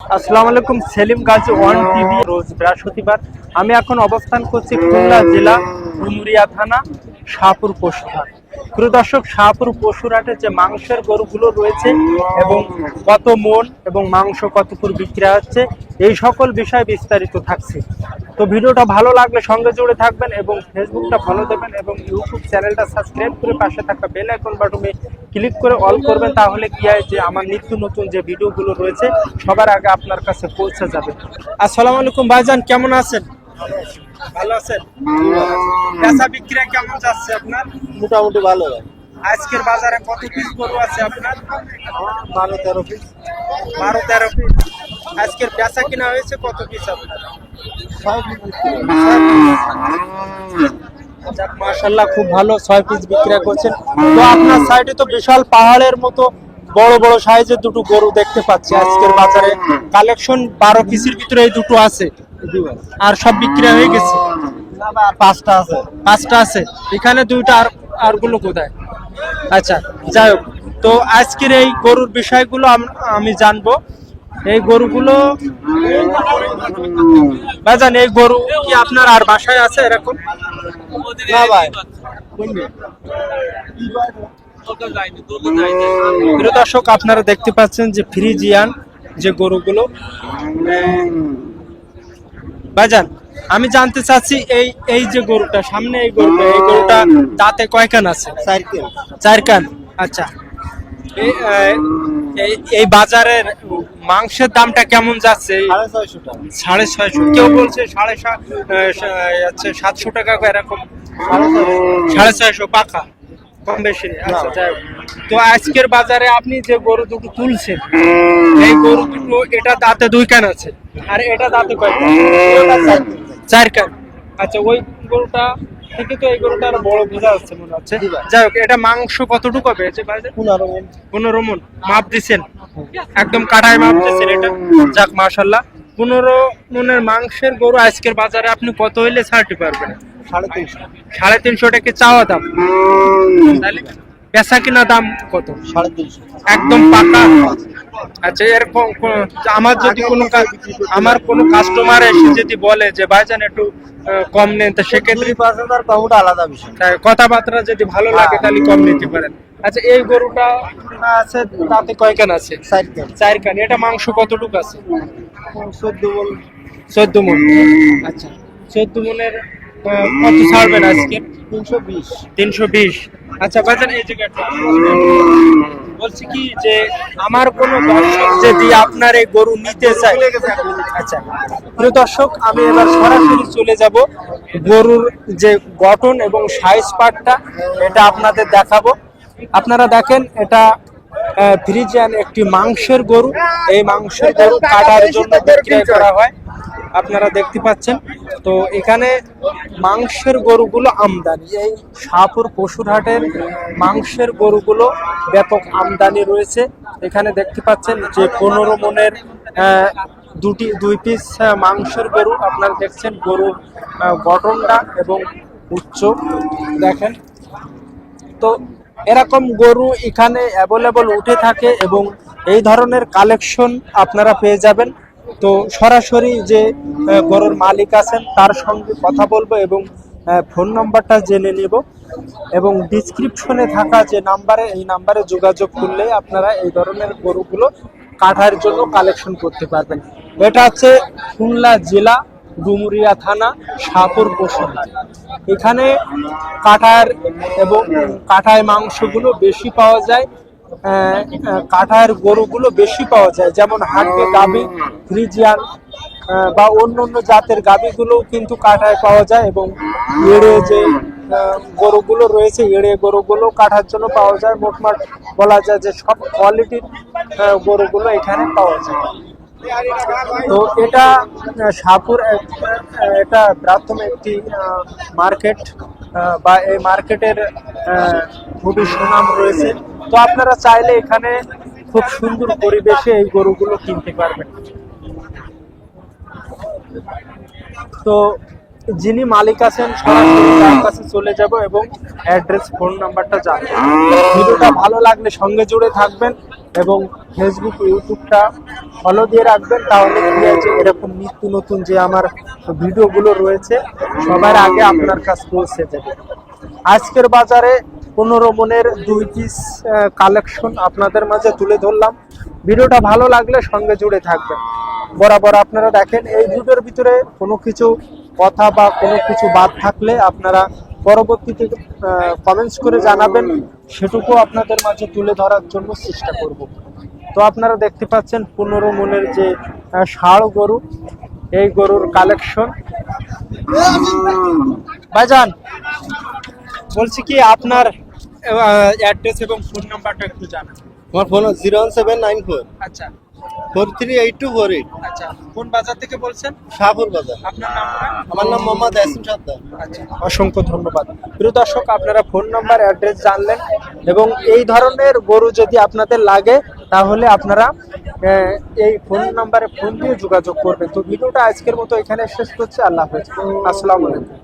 আসসালামু আলাইকুম, Selim Gazi one TV, রোজ বৃহস্পতিবার। আমি এখন অবস্থান করছি খুলনা জেলা ডুমুরিয়া থানা, শাহপুর পশুহাট প্রিয় দর্শক, শাহপুর পশুরহাটে যে মাংসের গরুগুলো রয়েছে এবং কত মন এবং মাংস কত করে বিক্রি হচ্ছে, এই সকল বিষয় বিস্তারিত থাকছে। তো ভিডিওটা ভালো লাগলে সঙ্গে জুড়ে থাকবেন এবং ফেসবুকটা ফলো দেবেন এবং ইউটিউব চ্যানেলটা সাবস্ক্রাইব করে পাশে থাকা বেল আইকন বাটনে ক্লিক করে অল করবেন, তাহলে কি হয় যে আমার নিত্য নতুন যে ভিডিওগুলো রয়েছে, সবার আগে আপনার কাছে পৌঁছে যাবে। আসসালামু আলাইকুম ভাইজান, কেমন আছেন? ভালো আছেন? পেঁচা বিক্রি কেমন যাচ্ছে আপনার? মোটামুটি ভালো। আজকের বাজারে কত পিস গরু আছে আপনার? বারো তেরো পিস বারো তেরো পিস আজকের পেঁচা কিনা হয়েছে কত পিস আপনার? যাক মাশাল্লাহ খুব ভালো ছয় পিস বিক্রি করছেন। তো আপনার সাইডে তো বিশাল পাহাড়ের মতো বড় বড় সাইজের দুটো গরু দেখতে পাচ্ছি। আজকের বাজারে কালেকশন বারো পিসের ভিতরে এই দুটো আছে। আর সব বিক্রি হয়ে গেছে। পাঁচটা আছে। পাঁচটা আছে। এখানে দুইটা আর আরগুলো কোথায়? আচ্ছা যাই হোক। তো আজকের এই গরুর বিষয়গুলো আমি জানব। এই গরুগুলো ভাইজান এই গরু কি আপনার আর বাসায় আছে এরকম? দর্শক, আপনারা দেখতে পাচ্ছেন যে ফ্রিজিয়ান যে গরুগুলো। ভাইজান আমি জানতে চাচ্ছি এই এই যে গরুটা সামনে এই গরুটা এই গরুটা দাঁতে কয় কান আছে? চার কান আচ্ছা। এই, বাজারের মাংসের দামটা কেমন যাচ্ছে? সাড়ে ছয়শো কেউ বলছে সাড়ে সাতশো টাকা এরকম। সাড়ে ছয়শো। পাকা কম বেশি আচ্ছা। তো আজকের বাজারে আপনি যে গরু দুটো তুলছেন এই গরু দুটো এটা দাঁতে দুই কান আছে। আর এটা দাঁতে কয় চার কান আচ্ছা ওই গরুটা থেকে তো এই গরুটা আরও বড় বোঝা যাচ্ছে মনে হচ্ছে। যাই হোক এটা মাংস কতটুকু পনেরো মন পনেরো মন মাপ দিছেন? একদম কাটায় মাপ দিছেন এটা? যাক মাশাল্লাহ পনেরো মনের মাংসের গরু আজকের বাজারে আপনি কত হইলে ছাড়তে পারবেন? সাড়ে তিনশো। সাড়ে তিনশো টাকা চাওয়া দাম? পেশা কিনা দাম কত? সাড়ে তিনশো। একদম পাকা। আচ্ছা এরকম আমার যদি কোনো আমার কোনো কাস্টমার এসে যদি বলে যে ভাইজান একটু কম নেন তো সেক্ষেত্রে পার্সেন্ট আর কমটা আলাদা বিষয়। কথাবার্তা যদি ভালো লাগে তাহলে কম নিতে পারেন। আচ্ছা এই গরুটা আছে তাতে কয় কান আছে? চার কান এটা মাংস কতটুকু আছে? চোদ্দ বল চোদ্দ মন। আচ্ছা চোদ্দ মনের কত ছাড়বেন আজকে? তিনশো বিশ। তিনশো বিশ। আচ্ছা বাজার এই জায়গাটা বলছি কি যে আমার কোন দর্শক যদি আপনার এই গরু নিতে চায় আচ্ছা প্রিয় দর্শক আমি এবার সরাসরি চলে যাব গরুর যে গঠন এবং সাইজ পার্টটা এটা আপনাদের দেখাবো। আপনারা দেখেন এটা ফ্রিজিয়ান একটি মাংসের গরু। এই মাংসের গরু কাটার জন্য বিক্রয় করা হয়। আপনারা দেখতে পাচ্ছেন। তো এখানে মাংসের গরুগুলো আমদানি। এই শাহপুর পশুরহাটের মাংসের গরুগুলো ব্যাপক আমদানি রয়েছে। এখানে দেখতে পাচ্ছেন যে পনেরো মনের দুটি, দুই পিস মাংসের গরু আপনারা দেখছেন। গরুর গঠনটা এবং উচ্চ। দেখেন। তো এরকম গরু এখানে অ্যাভেলেবল উঠে থাকে এবং এই ধরনের কালেকশন আপনারা পেয়ে যাবেন। তো সরাসরি যে গরুর মালিক আছেন, তার সঙ্গে কথা বলব এবং ফোন নাম্বারটা জেনে নেব এবং ডিসক্রিপশনে থাকা যে নাম্বারে, এই নাম্বারে যোগাযোগ করলে আপনারা এই ধরনের গরুগুলো কাঠার জন্য কালেকশন করতে পারবেন। এটা হচ্ছে খুলনা জেলা ডুমুরিয়া থানা, শাহপুর পশুহাট এখানে কাঠার এবং কাঠায় মাংসগুলো বেশি পাওয়া যায়। আহ, গরুগুলো বেশি পাওয়া যায়। যেমন হাটে গাবি ফ্রিজিয়ান বা অন্য অন্য জাতের গাবিগুলোও কিন্তু কাঠায় পাওয়া যায় এবং এড়ে যে গরুগুলো রয়েছে এড়ে গরুগুলো কাঠার জন্য পাওয়া যায়। মোটমাট বলা যায় যে সব কোয়ালিটির গরুগুলো এখানে পাওয়া যায়। তো এটা এক- এটা প্রাথমিক একটি মার্কেট বা এই মার্কেটের খুবই সুনাম রয়েছে। তো আপনারা চাইলে এখানে খুব সুন্দর পরিবেশে এই গরুগুলো কিনতে পারবেন। তো যিনি মালিক আছেন, সরাসরি তার কাছে চলে যাব এবং অ্যাড্রেস, ফোন নাম্বারটা জানব। ভিডিওটা ভালো লাগলে সঙ্গে জুড়ে থাকবেন এবং ফেসবুক, ইউটিউবটা ফলো দিয়ে রাখবেন, তাহলে কি যে এরকম নিত্য নতুন যে আমার ভিডিওগুলো রয়েছে, সবার আগে আপনার কাছে পৌঁছে যাবে। আজকের বাজারে পনেরো মনের দুই পিস কালেকশন আপনাদের মাঝে তুলে ধরলাম। ভিডিওটা ভালো লাগলে সঙ্গে জুড়ে থাকবেন। বরাবর আপনারা দেখেন, এই ভিডিওর ভিতরে কোনো কিছু কথা বা কোনো কিছু বাদ থাকলে আপনারা পরবর্তীতে কমেন্টস করে জানাবেন। সেটুকু আপনাদের মাঝে তুলে ধরার জন্য চেষ্টা করব। তো আপনারা দেখতে পাচ্ছেন, পনেরো মনের যে ষাঁড় গরু, এই গরুর কালেকশন ভাইজান, বলছি কি, আপনার অ্যাড্রেস এবং ফোন নাম্বারটা একটু জানান। আমার phone zero one seven nine four আচ্ছা। Four three eight two four eight আচ্ছা কোন বাজার থেকে বলছেন? শাহপুর বাজার। আপনার নামটা আমার নাম মোহাম্মদ ইয়াসিন সর্দার আচ্ছা অসংখ্য ধন্যবাদ। প্রিয় দর্শক আপনারা ফোন নাম্বার অ্যাড্রেস জানলেন এবং এই ধরনের গরু যদি আপনাদের লাগে তাহলে আপনারা এই ফোন নাম্বারে ফোন দিয়ে যোগাযোগ করবেন। তো ভিডিওটা আজকের মতো এখানে শেষ করছি। আল্লাহ হাফেজ। আসসালামু আলাইকুম।